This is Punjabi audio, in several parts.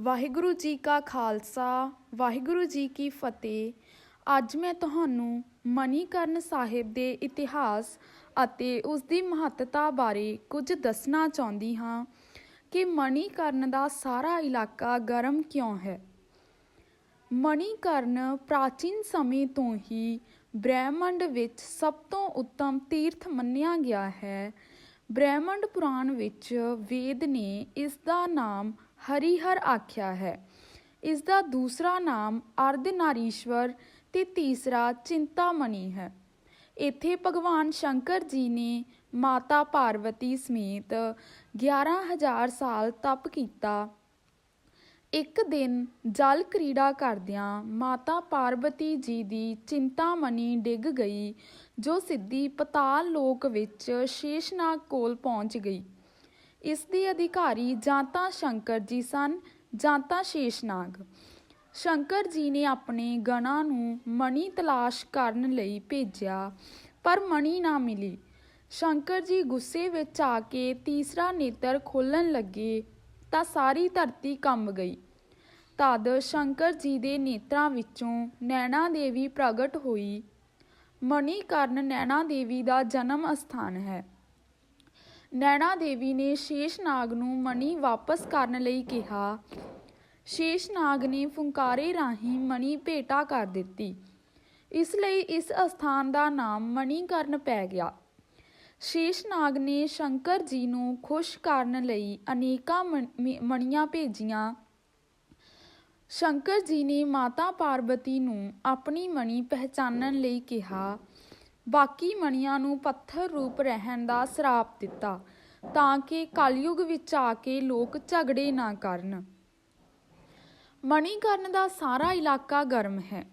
ਵਾਹਿਗੁਰੂ ਜੀ ਕਾ ਖਾਲਸਾ, ਵਾਹਿਗੁਰੂ ਜੀ ਕੀ ਫਤਿਹ। ਅੱਜ ਮੈਂ ਤੁਹਾਨੂੰ ਮਣੀਕਰਨ ਸਾਹਿਬ ਦੇ ਇਤਿਹਾਸ ਅਤੇ ਉਸ ਦੀ ਮਹੱਤਤਾ ਬਾਰੇ ਕੁਝ ਦੱਸਣਾ ਚਾਹੁੰਦੀ ਹਾਂ ਕਿ ਮਣੀਕਰਨ ਦਾ ਸਾਰਾ ਇਲਾਕਾ ਗਰਮ ਕਿਉਂ ਹੈ? ਮਣੀਕਰਨ ਪ੍ਰਾਚੀਨ ਸਮੇਂ ਤੋਂ ਹੀ ਬ੍ਰਹਿਮੰਡ ਵਿੱਚ ਸਭ ਤੋਂ ਉੱਤਮ ਤੀਰਥ ਮੰਨਿਆ ਗਿਆ ਹੈ। ਬ੍ਰਹਿਮੰਡ ਪੁਰਾਣ ਵਿੱਚ ਵੇਦ ਨੇ ਇਸ ਦਾ ਨਾਮ ਹਰੀਹਰ ਆਖਿਆ ਹੈ। ਇਸ ਦਾ ਦੂਸਰਾ ਨਾਮ ਅਰਧਨਾਰੀਸ਼ਵਰ ਤੇ ਤੀਸਰਾ ਚਿੰਤਾਮਣੀ ਹੈ। ਇੱਥੇ ਭਗਵਾਨ ਸ਼ੰਕਰ ਜੀ ਨੇ ਮਾਤਾ ਪਾਰਵਤੀ ਸਮੇਤ 11000 ਸਾਲ ਤਪ ਕੀਤਾ। ਇੱਕ ਦਿਨ ਜਲ ਕ੍ਰੀੜਾ ਕਰਦਿਆਂ ਮਾਤਾ ਪਾਰਵਤੀ ਜੀ ਦੀ ਚਿੰਤਾਮਣੀ ਡਿੱਗ ਗਈ, ਜੋ ਸਿੱਧੀ ਪਤਾਲ ਲੋਕ ਵਿੱਚ ਸ਼ੇਸ਼ਨਾਗ ਕੋਲ ਪਹੁੰਚ ਗਈ। ਇਸ ਦੇ ਅਧਿਕਾਰੀ ਜਾਂ ਤਾਂ ਸ਼ੰਕਰ ਜੀ ਸਨ ਜਾਂ ਤਾਂ ਸ਼ੇਸ਼ਨਾਗ ਸ਼ੰਕਰ ਜੀ ਨੇ ਆਪਣੇ ਗਣਾਂ ਨੂੰ ਮਣੀ ਤਲਾਸ਼ ਕਰਨ ਲਈ ਭੇਜਿਆ, ਪਰ ਮਣੀ ਨਾ ਮਿਲੀ। ਸ਼ੰਕਰ ਜੀ ਗੁੱਸੇ ਵਿੱਚ ਆ ਕੇ ਤੀਸਰਾ ਨੇਤਰ ਖੋਲਣ ਲੱਗੇ ਤਾਂ ਸਾਰੀ ਧਰਤੀ ਕੰਬ ਗਈ। ਤਦ ਸ਼ੰਕਰ ਜੀ ਦੇ ਨੇਤਰਾਂ ਵਿੱਚੋਂ ਨੈਣਾ ਦੇਵੀ ਪ੍ਰਗਟ ਹੋਈ। ਮਣੀਕਰਨ ਨੈਣਾ ਦੇਵੀ ਦਾ ਜਨਮ ਅਸਥਾਨ ਹੈ। ਨੈਣਾ ਦੇਵੀ ਨੇ ਸ਼ੇਸ਼ਨਾਗ ਨੂੰ ਮਣੀ ਵਾਪਸ ਕਰਨ ਲਈ ਕਿਹਾ। ਸ਼ੇਸ਼ਨਾਗ ਨੇ ਫੁੰਕਾਰੇ ਰਾਹੀਂ ਮਣੀ ਭੇਟਾ ਕਰ ਦਿੱਤੀ। ਇਸ ਲਈ ਇਸ ਅਸਥਾਨ ਦਾ ਨਾਮ ਮਣੀਕਰਨ ਪੈ ਗਿਆ। ਸ਼ੇਸ਼ਨਾਗ ਨੇ ਸ਼ੰਕਰ ਜੀ ਨੂੰ ਖੁਸ਼ ਕਰਨ ਲਈ ਅਨੇਕਾਂ ਮਣੀਆਂ ਭੇਜੀਆਂ। ਸ਼ੰਕਰ ਜੀ ਨੇ ਮਾਤਾ ਪਾਰਵਤੀ ਨੂੰ ਆਪਣੀ ਮਣੀ ਪਹਿਚਾਨਣ ਲਈ ਕਿਹਾ। ਬਾਕੀ ਮਣੀਆਂ ਨੂੰ ਪੱਥਰ ਰੂਪ ਰਹਿਣ ਦਾ ਸਰਾਪ ਦਿੱਤਾ ਤਾਂ ਕਿ ਕਲਯੁਗ ਵਿੱਚ ਆ ਕੇ ਲੋਕ ਝਗੜੇ ਨਾ ਕਰਨ। ਮਣੀਕਰਨ ਦਾ ਸਾਰਾ ਇਲਾਕਾ ਗਰਮ ਹੈ।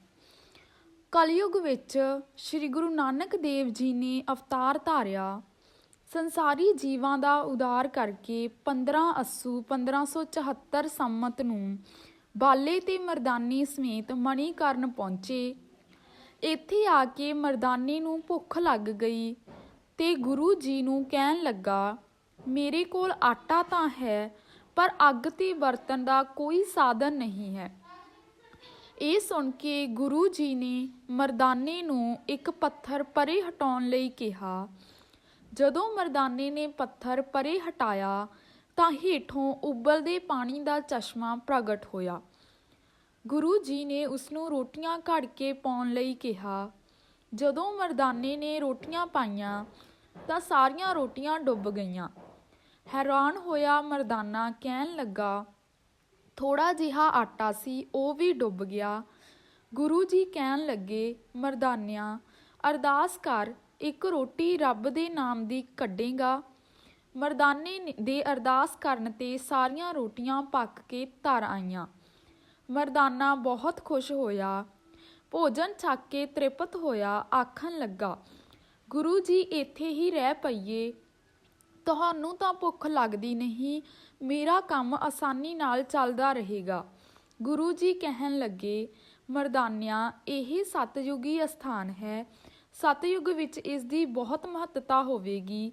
ਕਲਯੁਗ ਵਿੱਚ ਸ੍ਰੀ ਗੁਰੂ ਨਾਨਕ ਦੇਵ ਜੀ ਨੇ ਅਵਤਾਰ ਧਾਰਿਆ। ਸੰਸਾਰੀ ਜੀਵਾਂ ਦਾ ਉਦਾਰ ਕਰਕੇ 15 ਅਸੂ 1574 ਸੰਮਤ ਨੂੰ ਬਾਲੇ ਤੇ ਮਰਦਾਨੀ ਸਮੇਤ ਮਣੀਕਰਨ ਪਹੁੰਚੇ। ਇੱਥੇ ਆ ਕੇ ਮਰਦਾਨੇ ਨੂੰ ਭੁੱਖ ਲੱਗ ਗਈ ਤੇ ਗੁਰੂ ਜੀ ਨੂੰ ਕਹਿਣ ਲੱਗਾ, ਮੇਰੇ ਕੋਲ ਆਟਾ ਤਾਂ ਹੈ, ਪਰ ਅੱਗ ਤੇ ਵਰਤਣ ਦਾ ਕੋਈ ਸਾਧਨ ਨਹੀਂ ਹੈ। ਇਹ ਸੁਣ ਕੇ ਗੁਰੂ ਜੀ ਨੇ ਮਰਦਾਨੇ ਨੂੰ ਇੱਕ ਪੱਥਰ ਪਰੇ ਹਟਾਉਣ ਲਈ ਕਿਹਾ। ਜਦੋਂ ਮਰਦਾਨੇ ਨੇ ਪੱਥਰ ਪਰੇ ਹਟਾਇਆ, ਤਾਂ ਹੇਠੋਂ ਉਬਲਦੇ ਪਾਣੀ ਦਾ ਚਸ਼ਮਾ ਪ੍ਰਗਟ ਹੋਇਆ। ਗੁਰੂ ਜੀ ਨੇ ਉਸ ਨੂੰ ਰੋਟੀਆਂ ਘੜ ਕੇ ਪਾਉਣ ਲਈ ਕਿਹਾ। ਜਦੋਂ ਮਰਦਾਨੇ ਨੇ ਰੋਟੀਆਂ ਪਾਈਆਂ, ਤਾਂ ਸਾਰੀਆਂ ਰੋਟੀਆਂ ਡੁੱਬ ਗਈਆਂ। ਹੈਰਾਨ ਹੋਇਆ ਮਰਦਾਨਾ ਕਹਿਣ ਲੱਗਾ ਥੋੜਾ ਜਿਹਾ ਆਟਾ ਸੀ, ਉਹ ਵੀ ਡੁੱਬ ਗਿਆ। ਗੁਰੂ ਜੀ ਕਹਿਣ ਲੱਗੇ, ਮਰਦਾਨਿਆਂ, ਅਰਦਾਸ ਕਰ, ਇੱਕ ਰੋਟੀ ਰੱਬ ਦੇ ਨਾਮ ਦੀ ਕੱਢੇਗਾ। ਮਰਦਾਨੇ ਦੇ ਅਰਦਾਸ ਕਰਨ ਤੇ ਸਾਰੀਆਂ ਰੋਟੀਆਂ ਪੱਕ ਕੇ ਤਰ ਆਈਆਂ। ਮਰਦਾਨਾ ਬਹੁਤ ਖੁਸ਼ ਹੋਇਆ। ਭੋਜਨ ਛੱਕ ਕੇ ਤ੍ਰਿਪਤ ਹੋਇਆ, ਆਖਣ ਲੱਗਾ, ਗੁਰੂ ਜੀ, ਇੱਥੇ ਹੀ ਰਹਿ ਪਈਏ। ਤੁਹਾਨੂੰ ਤਾਂ ਭੁੱਖ ਲੱਗਦੀ ਨਹੀਂ, ਮੇਰਾ ਕੰਮ ਆਸਾਨੀ ਨਾਲ ਚੱਲਦਾ ਰਹੇਗਾ। ਗੁਰੂ ਜੀ ਕਹਿਣ ਲੱਗੇ, ਮਰਦਾਨਿਆ, ਇਹ ਸਤਯੁਗੀ ਅਸਥਾਨ ਹੈ। ਸਤਯੁਗ ਵਿੱਚ ਇਸ ਦੀ ਬਹੁਤ ਮਹੱਤਤਾ ਹੋਵੇਗੀ।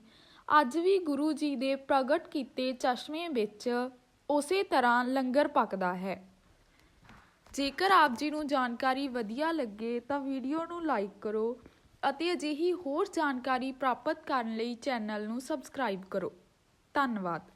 ਅੱਜ ਵੀ ਗੁਰੂ ਜੀ ਦੇ ਪ੍ਰਗਟ ਕੀਤੇ ਚਸ਼ਮੇ ਵਿੱਚ ਉਸੇ ਤਰ੍ਹਾਂ ਲੰਗਰ ਪੱਕਦਾ ਹੈ। ਜੇਕਰ ਆਪ ਜੀ ਨੂੰ ਜਾਣਕਾਰੀ ਵਧੀਆ ਲੱਗੇ ਤਾਂ ਵੀਡੀਓ ਨੂੰ ਲਾਈਕ ਕਰੋ ਅਤੇ ਅਜਿਹੀ ਹੋਰ ਜਾਣਕਾਰੀ ਪ੍ਰਾਪਤ ਕਰਨ ਲਈ ਚੈਨਲ ਨੂੰ ਸਬਸਕ੍ਰਾਈਬ ਕਰੋ। ਧੰਨਵਾਦ।